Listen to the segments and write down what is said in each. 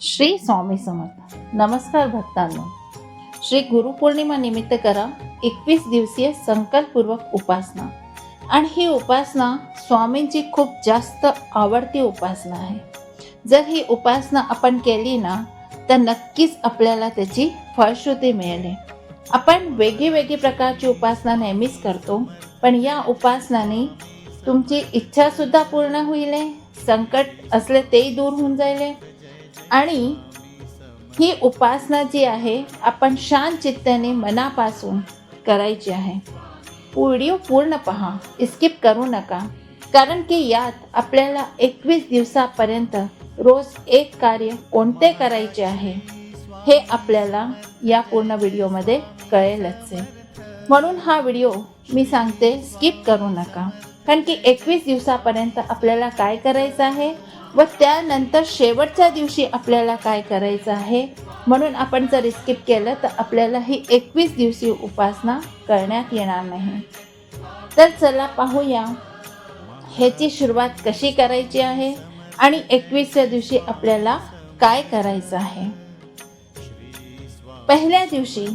श्री स्वामी समर्थ. नमस्कार भक्तांनो. श्री गुरुपौर्णिमा निमित्त करा एकवीस दिवसीय संकल्पपूर्वक उपासना. आणि ही उपासना स्वामींची खूप जास्त आवडती उपासना आहे. जर ही उपासना आपण केली ना तर नक्कीच आपल्याला त्याची फळश्रुती मिळेल. आपण वेगळी वेगळी प्रकारची उपासना नेहमीच करतो पण या उपासनाने तुमची इच्छासुद्धा पूर्ण होईल. संकट असले तेही दूर होऊन जाईल. आणि ही उपासना जी आहे आपण शांत चित्ताने मनापासून करायची आहे. व्हिडिओ पूर्ण पहा स्किप करू नका कारण की यात आपल्याला एकवीस दिवसापर्यंत रोज एक कार्य कोणते करायचे आहे हे आपल्याला या पूर्ण व्हिडिओमध्ये कळेलच आहे. म्हणून हा व्हिडिओ मी सांगते स्किप करू नका. कारण की एकवीस दिवसापर्यंत आपल्याला काय करायचं आहे व त्यानंतर शेवटच्या दिवशी आपल्याला काय करायचं आहे? म्हणून आपण जर स्किप केलं तर आपल्याला ही एकवीस दिवशी उपासना करण्यात येणार नाही. तर चला पाहूया ह्याची सुरुवात कशी करायची आहे आणि एकवीसच्या दिवशी आपल्याला काय करायचं आहे? पहिल्या दिवशी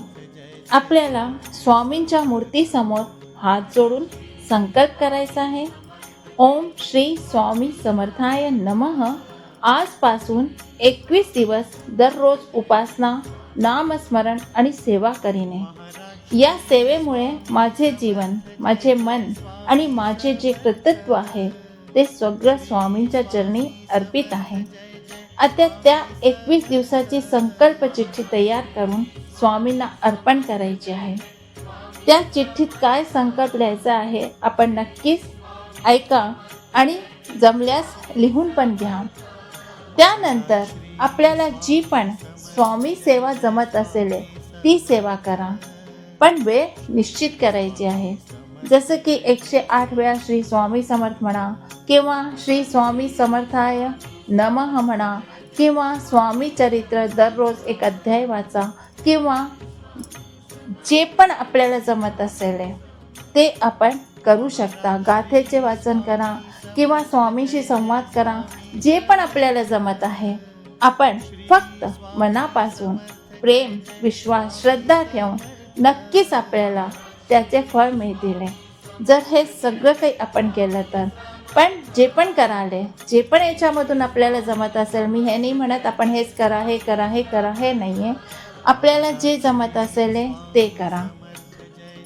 आपल्याला स्वामींच्या मूर्तीसमोर हात जोडून संकल्प करायचा आहे. ओम श्री स्वामी समर्थाय नमः. आजपासून एकवीस दिवस दररोज उपासना नामस्मरण आणि सेवा करीने. या सेवेमुळे माझे जीवन माझे मन आणि माझे जे कर्तृत्व आहे ते सगळं स्वामींच्या चरणी अर्पित आहे. आता त्या एकवीस दिवसाची संकल्प चिठ्ठी तयार करून स्वामींना अर्पण करायची आहे. त्या चिठ्ठीत काय संकट लिहायचा आहे आपण नक्कीच ऐका आणि जमल्यास लिहून पण घ्या. त्यानंतर आपल्याला जी पण स्वामी सेवा जमत असेल ती सेवा करा. पण वेळ निश्चित करायची आहे. जसं की एकशे आठ वेळा श्री स्वामी समर्थ म्हणा किंवा श्री स्वामी समर्थाय नमः म्हणा किंवा स्वामी चरित्र दररोज एक अध्याय वाचा किंवा जे पण आपल्याला जमत असेल ते आपण करू शकता. गाथेचे वाचन करा किंवा स्वामीशी संवाद करा. जे पण आपल्याला जमत आहे आपण फक्त मनापासून प्रेम विश्वास श्रद्धा ठेवून नक्कीच आपल्याला त्याचे फळ मिळतील जर हे सगळं काही आपण केलं तर. पण जे पण कराले जे पण याच्यामधून आपल्याला जमत असेल मी हे नाही म्हणत आपण हेच करा हे करा हे करा हे नाही आहे आपल्याला जे जमत असेल ते करा.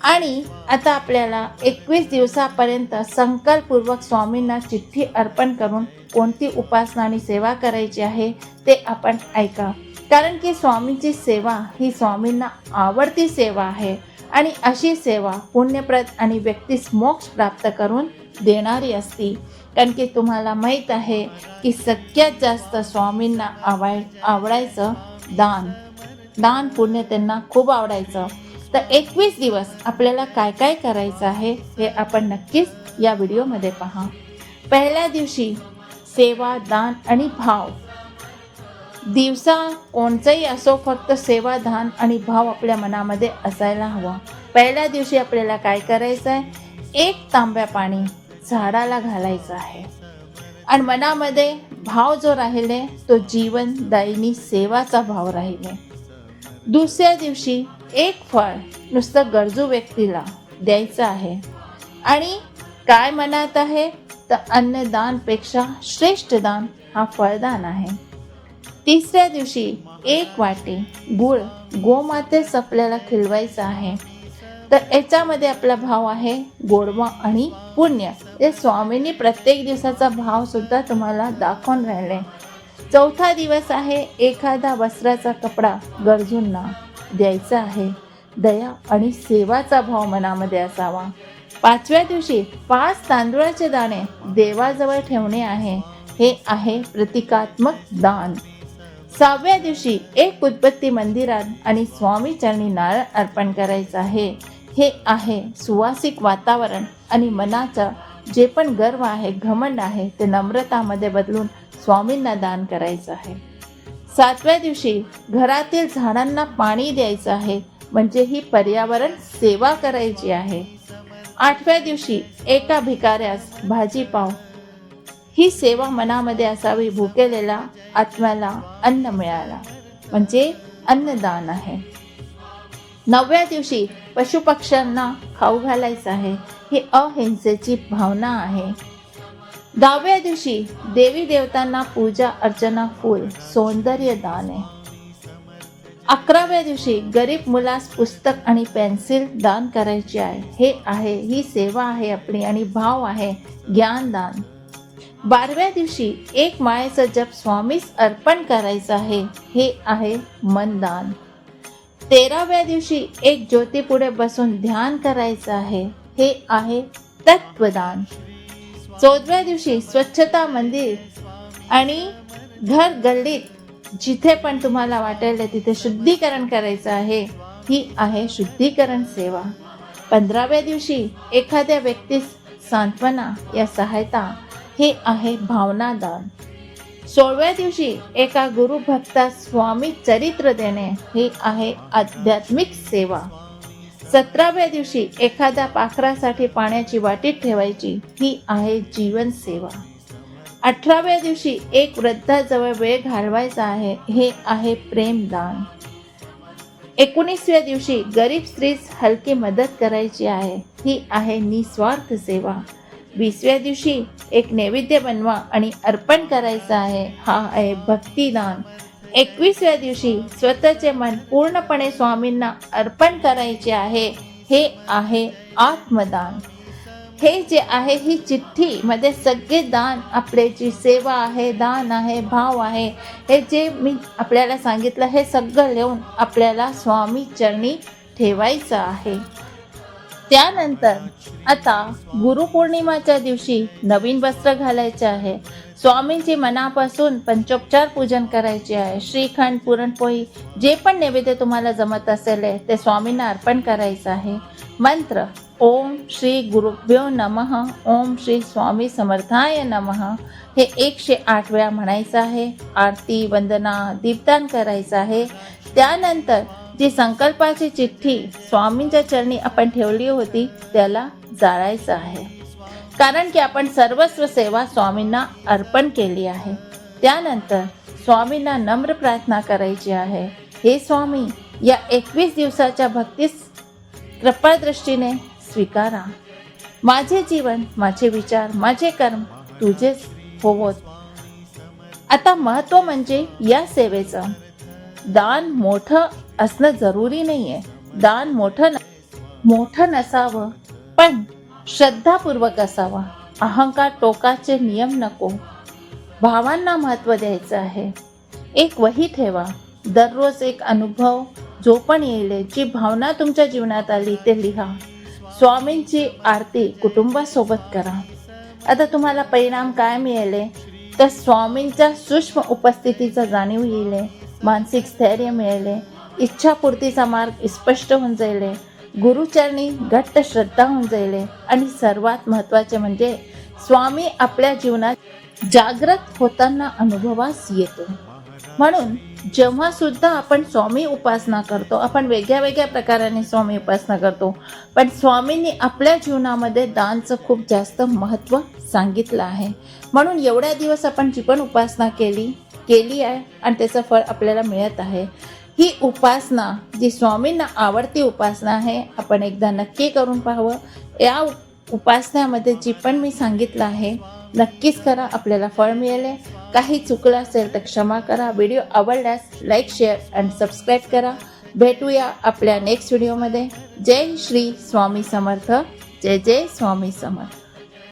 आणि आता आपल्याला एकवीस दिवसापर्यंत संकल्पपूर्वक स्वामींना चिठ्ठी अर्पण करून कोणती उपासना आणि सेवा करायची आहे ते आपण ऐका. कारण की स्वामींची सेवा ही स्वामींना आवडती सेवा आहे आणि अशी सेवा पुण्यप्रद आणि व्यक्तीस मोक्ष प्राप्त करून देणारी असती. कारण की तुम्हाला माहीत आहे की सगळ्यात जास्त स्वामींना आवाय आवडायचं दान. दान पुण्य त्यांना खूप आवडायचं. तर एकवीस दिवस आपल्याला काय काय करायचं आहे हे आपण नक्कीच या व्हिडिओमध्ये पहा. पहिल्या दिवशी सेवा दान आणि भाव. दिवसा कोणचंही असो फक्त सेवा दान आणि भाव आपल्या मनामध्ये असायला हवा. पहिल्या दिवशी आपल्याला काय करायचं आहे एक तांब्या पाणी झाडाला घालायचं आहे. आणि मनामध्ये भाव जो राहिले तो जीवनदायिनी सेवाचा भाव राहिले. दुसऱ्या दिवशी एक फळ नुसतं गरजू व्यक्तीला द्यायचं आहे. आणि काय मनात आहे? तर अन्नदानपेक्षा श्रेष्ठ दान हा फळदान आहे. तिसऱ्या दिवशी एक वाटी गुळ गोमातेच आपल्याला खिलवायचं आहे. तर याच्यामध्ये आपला भाव आहे गोडवा आणि पुण्य. हे स्वामींनी प्रत्येक दिवसाचा भाव सुद्धा तुम्हाला दाखवून राहिले. चौथा दिवस आहे एखादा वस्त्राचा कपडा गरजूंना द्यायचा आहे. दया आणि सेवाचा भाव मनामध्ये असावा. पाचव्या दिवशी पाच तांदूळाचे दाणे देवाजवळ ठेवणे आहे. हे आहे प्रतिकात्मक दान. सहाव्या दिवशी एक उत्पत्ती मंदिरात आणि स्वामी चरणी नारळ अर्पण करायचं आहे. हे आहे सुवासिक वातावरण आणि मनाचं जे पण गर्व आहे घमंड आहे ते नम्रतामध्ये बदलून स्वामींना दान करायचं आहे. सातव्या दिवशी घरातील झाडांना पाणी द्यायचं आहे. म्हणजे ही पर्यावरण सेवा करायची आहे. आठव्या दिवशी एका भिकाऱ्यास भाजीपाव ही सेवा मनामध्ये असावी भुकेलेला आत्म्याला अन्न मिळाला म्हणजे अन्नदान आहे. नवव्या दिवशी पशुपक्ष्यांना खाऊ घालायचं आहे. ही अहिंसेची भावना आहे. दहाव्या दिवशी देवी देवतांना पूजा अर्चना फूल सौंदर्य दान. आहे अकराव्या दिवशी गरीब मुलास पुस्तक आणि पेन्सिल दान करायची आहे. हे आहे ही सेवा आहे आपली आणि भाव आहे ज्ञानदान बारव्या दिवशी एक मायेचं जप स्वामीस अर्पण करायचं आहे. हे आहे मनदान तेराव्या दिवशी एक ज्योती पुढे बसून ध्यान करायचं आहे. हे आहे तत्वदान. चौदव्या दिवशी स्वच्छता मंदिर आणि घर गल्लीत जिथे पण तुम्हाला वाटेल तिथे शुद्धीकरण करायचं आहे ही आहे शुद्धीकरण सेवा. पंधराव्या दिवशी एखाद्या व्यक्तीस सांत्वना या सहायता हे आहे भावनादान सोळव्या दिवशी एका गुरुभक्तास स्वामी चरित्र देणे हे आहे आध्यात्मिक सेवा. सतराव्या दिवशी एखाद्या पाखरासाठी पाण्याची वाटीत ठेवायची ही आहे जीवन सेवा अठराव्या दिवशी एक वृद्धाजवळ वेळ घालवायचा आहे हे आहे प्रेमदान. एकोणीसव्या दिवशी गरीब स्त्रीस हलकी मदत करायची आहे ही आहे निस्वार्थ सेवा. वीसव्या दिवशी एक नैवेद्य बनवा आणि अर्पण करायचं आहे हा आहे भक्तिदान. एकवीसव्या दिवशी स्वतःचे मन पूर्णपणे स्वामींना अर्पण करायचे आहे हे आहे आत्मदान. हे जे आहे ही चिठ्ठी मध्ये सगळे दान आपले जी सेवा आहे दान आहे भाव आहे हे जे मी आपल्याला सांगितलं हे सगळं लिहून आपल्याला स्वामी चरणी ठेवायचं आहे. त्यानंतर आता गुरुपौर्णिमाच्या दिवशी नवीन वस्त्र घालायचे आहे. स्वामींची मनापासून पंचोपचार पूजन करायचे आहे. श्रीखंड पुरणपोळी जे पण नैवेद्य तुम्हाला जमत असेल ते स्वामींना अर्पण करायचं आहे. मंत्र ओम श्री गुरुभ्यो नमः ओम श्री स्वामी समर्थाय नमः. हे एकशे आठ वेळा म्हणायचं आहे. आरती वंदना दीपदान करायचं आहे. त्यानंतर जी संकल्पाची चिठ्ठी स्वामींच्या चरणी आपण ठेवली होती त्याला जाळायचं आहे. कारण की आपण सर्वस्व सेवा स्वामींना अर्पण केली आहे. त्यानंतर स्वामींना नम्र प्रार्थना करायची आहे. हे स्वामी या एकवीस दिवसाच्या भक्तीस कृपादृष्टीने स्वीकारा. माझे जीवन माझे विचार माझे कर्म तुझेच होवोत. आता महत्त्व म्हणजे या सेवेचं. दान मोठं असणं जरुरी नाहीये. दान मोठं न- मोठं नसावं पण श्रद्धापूर्वक असावा. अहंकार टोकाचे नियम नको. भावांना महत्त्व द्यायचं आहे. एक वही ठेवा. दररोज एक अनुभव जो पण येईल जी भावना तुमच्या जीवनात आली ते लिहा. स्वामींची आरती कुटुंबासोबत करा. आता तुम्हाला परिणाम काय मिळेल? तर स्वामींच्या सूक्ष्म उपस्थितीचा जाणीव येईल. मानसिक स्थैर्य मिळेल. इच्छापूर्तीचा मार्ग स्पष्ट होऊन जाईल गुरुचरणी घट्ट श्रद्धा होऊन जाईल आणि सर्वात महत्त्वाचे म्हणजे स्वामी आपल्या जीवनात जागृत होताना अनुभवास येतो. म्हणून जेव्हा सुद्धा आपण स्वामी उपासना करतो आपण वेगळ्या वेगळ्या प्रकाराने स्वामी उपासना करतो पण स्वामींनी आपल्या जीवनामध्ये दानचं खूप जास्त महत्त्व सांगितलं आहे. म्हणून एवढ्या दिवस आपण जी पण उपासना केली केली आहे आणि त्याचं फळ आपल्याला मिळत आहे ही उपासना जी स्वामींना आवडती उपासना आहे आपण एकदा नक्की करून पाहावं. या उपासनामध्ये जी पण मी सांगितलं आहे नक्कीच करा आपल्याला फळ मिळेल. काही चुकलं असेल तर क्षमा करा. व्हिडिओ आवडल्यास लाईक शेअर अँड सबस्क्राईब करा. भेटूया आपल्या नेक्स्ट व्हिडिओमध्ये. जय श्री स्वामी समर्थ. जय जय स्वामी समर्थ.